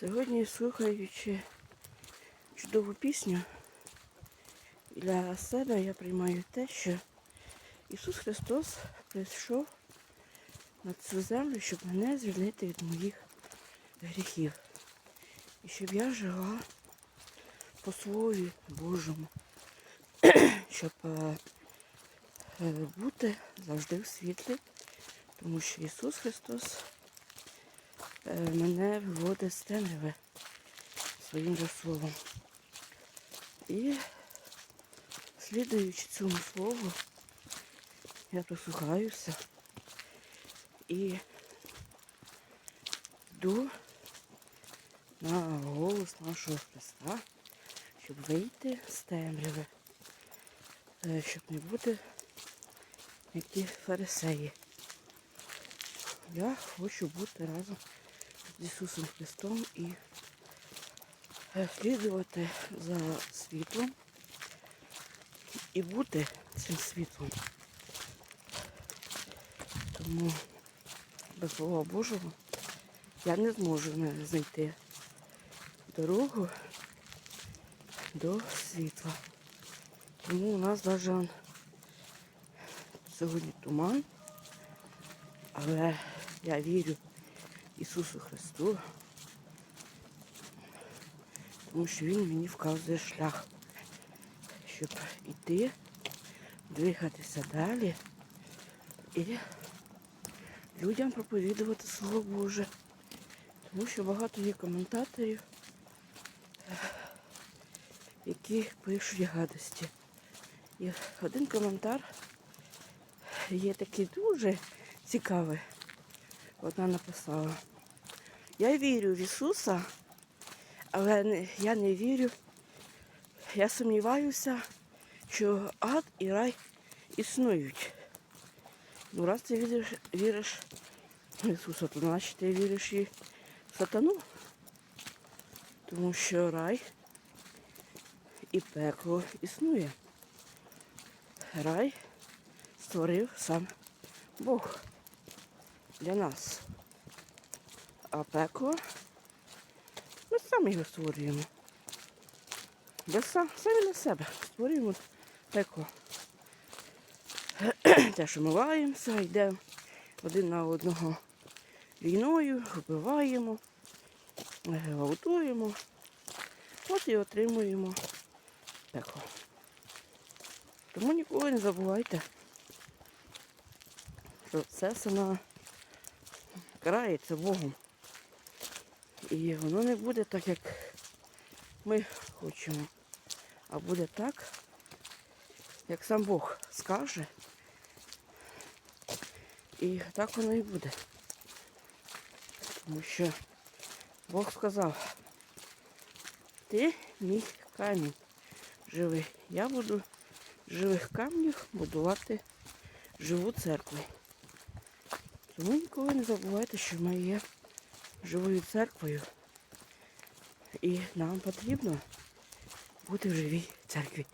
Сьогодні, слухаючи чудову пісню, для себе я приймаю те, що Ісус Христос прийшов на цю землю, щоб мене звільнити від моїх гріхів. І щоб я жила по Слові Божому, щоб е, е, бути завжди в світлі, тому що Ісус Христос мене виводить з темряви своїм словом. І слідуючи цьому слову, я прислухаюся і йду на голос нашого Христа, щоб вийти з темряви, е, щоб не бути як фарисеї. Я хочу бути разом з Ісусом Христом і слідувати за світлом і бути цим світлом. Тому без Слова Божого я не зможу знайти дорогу до світла. Тому у нас навіть сьогодні туман, але я вірю Ісусу Христу, тому що Він мені вказує шлях, щоб йти, двигатися далі і людям проповідувати Слово Боже. Тому що багато є коментаторів, які пишуть гадості. І один коментар є такий дуже цікавий. Вона написала. Я вірю в Ісуса, але я не вірю. Я сумніваюся, що ад і рай існують. Ну, раз ти віриш, віриш в Ісуса, то значить ти віриш і в сатану. Тому що рай і пекло існує. Рай створив сам Бог для нас. А пекло ми самі його створюємо. Для сам, самі для себе створюємо пекло. Те, що миваємося, йдемо один на одного війною, вбиваємо, е, гвалтуємо. От і отримуємо пекло. Тому ніколи не забувайте, що це на карається Богом. І воно не буде так, як ми хочемо, а буде так, як сам Бог скаже. І так воно і буде. Тому що Бог сказав, ти мій камінь живий. Я буду з живих камнів будувати живу церкву. Тому ніколи не забувайте, що ми є живою церквою. І нам потрібно бути в живій церкві.